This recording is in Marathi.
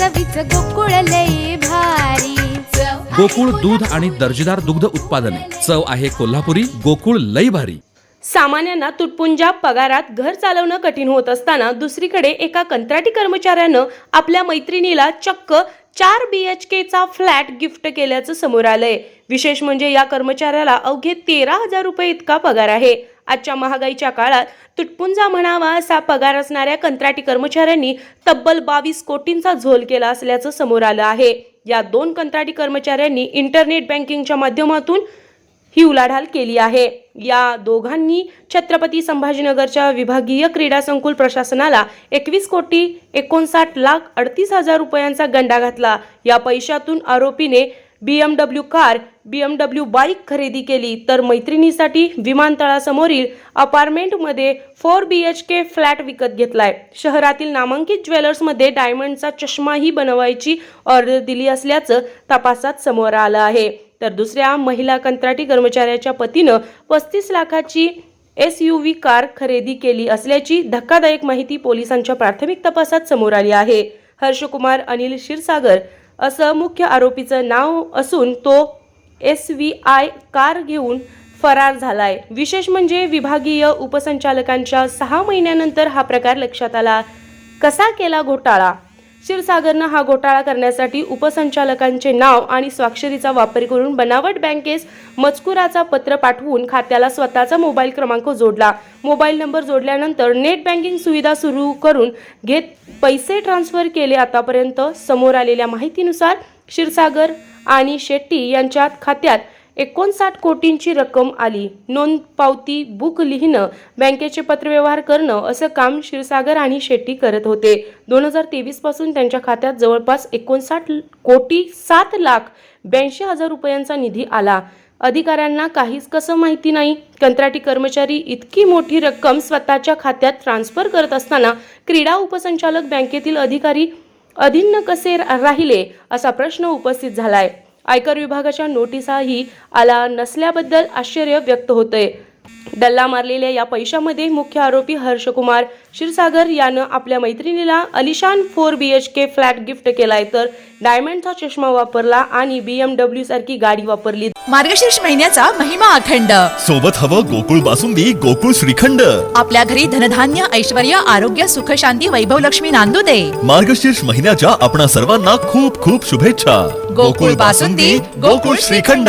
चवीच गोकुळ लई भारी. गोकुळ दूध आणि दर्जेदार दुग्ध उत्पादने. चव आहे कोल्हापुरी गोकुळ लई भारी. सामान्यांना तुटपुंजा पगारात घर चालवणं कठीण होत असताना दुसरीकडे एका कंत्राटी कर्मचाऱ्यानं आपल्या मैत्रिणीला चक्क चार बी एच केचा फ्लॅट गिफ्ट केल्याचं समोर आलंय. विशेष म्हणजे या कर्मचाऱ्याला अवघे तेरा हजार रुपये इतका पगार आहे. आजच्या महागाईच्या काळात तुटपुंजा म्हणावा असा पगार असणाऱ्या कंत्राटी कर्मचाऱ्यांनी तब्बल बावीस कोटींचा झोल केला असल्याचं समोर आलं आहे. या दोन कंत्राटी कर्मचाऱ्यांनी इंटरनेट बँकिंगच्या माध्यमातून ही उलाढाल केली आहे. या दोघांनी छत्रपती संभाजीनगरच्या विभागीय क्रीडा संकुल प्रशासनाला एकवीस कोटी एकोणसाठ लाख अडतीस हजार रुपयांचा गंडा घातला. या पैशातून आरोपीने बीएमडब्ल्यू कार बीएमडब्ल्यू बाईक खरेदी केली. तर मैत्रिणीसाठी विमानतळासमोरील अपार्टमेंटमध्ये four B H K flat विकत घेतलाय. शहरातील नामांकित ज्वेलर्समध्ये डायमंडचा चष्माही बनवायची ऑर्डर दिली असल्याचं तपासात समोर आलं आहे. तर दुसऱ्या महिला कंत्राटी कर्मचाऱ्याच्या पतीनं पस्तीस लाखाची एस यू व्ही कार खरेदी केली असल्याची धक्कादायक माहिती पोलिसांच्या प्राथमिक तपासात समोर आली आहे. हर्षकुमार अनिल क्षीरसागर असं मुख्य आरोपीचं नाव असून तो एस व्ही आय कार घेऊन फरार झालाय. विशेष म्हणजे विभागीय उपसंचालकांच्या सहा महिन्यानंतर हा प्रकार लक्षात आला. कसा केला घोटाळा? क्षीरसागरनं हा घोटाळा करण्यासाठी उपसंचालकांचे नाव आणि स्वाक्षरीचा वापर करून बनावट बँकेस मजकुराचा पत्र पाठवून खात्याला स्वतःचा मोबाईल क्रमांक जोडला. मोबाईल नंबर जोडल्यानंतर नेट बँकिंग सुविधा सुरू करून घेत पैसे ट्रान्स्फर केले आतापर्यंत. समोर आलेल्या माहितीनुसार क्षीरसागर आणि शेट्टी यांच्यात खात्यात एकोणसाठ कोटींची रक्कम आली. नोंद पावती बुक लिहिणं बँकेचे पत्रव्यवहार करणं असं काम क्षीरसागर आणि शेट्टी करत होते. दोन हजार तेवीसपासून त्यांच्या खात्यात जवळपास एकोणसाठ कोटी सात लाख ब्याऐंशी हजार रुपयांचा निधी आला. अधिकाऱ्यांना काहीच कसं माहिती नाही. कंत्राटी कर्मचारी इतकी मोठी रक्कम स्वतःच्या खात्यात ट्रान्स्फर करत असताना क्रीडा उपसंचालक बँकेतील अधिकारी अधीन्न कसे रा- राहिले असा प्रश्न उपस्थित झालाय. आयकर विभागाच्या नोटिसाही आला नसल्याबद्दल आश्चर्य व्यक्त होतंय. डल्ला मारलेल्या या पैशामध्ये मुख्य आरोपी हर्षकुमार क्षीरसागर यानं आपल्या मैत्रिणीला अलिशान four B H K flat gift केलाय तर डायमंडचा चष्मा वापरला आणि बीएमडब्ल्यू सारखी गाडी वापरली. मार्गशीर्ष महिन्याचा महिमा अखंड. सोबत हवं गोकुळ बासुंदी गोकुळ श्रीखंड. आपल्या घरी धनधान्य ऐश्वर आरोग्य सुख शांती वैभव लक्ष्मी नांदू दे. मार्गशीर्ष महिन्याच्या आपणा सर्वांना खूप खूप शुभेच्छा. गोकुळ बासुंदी, गोकुळ श्रीखंड.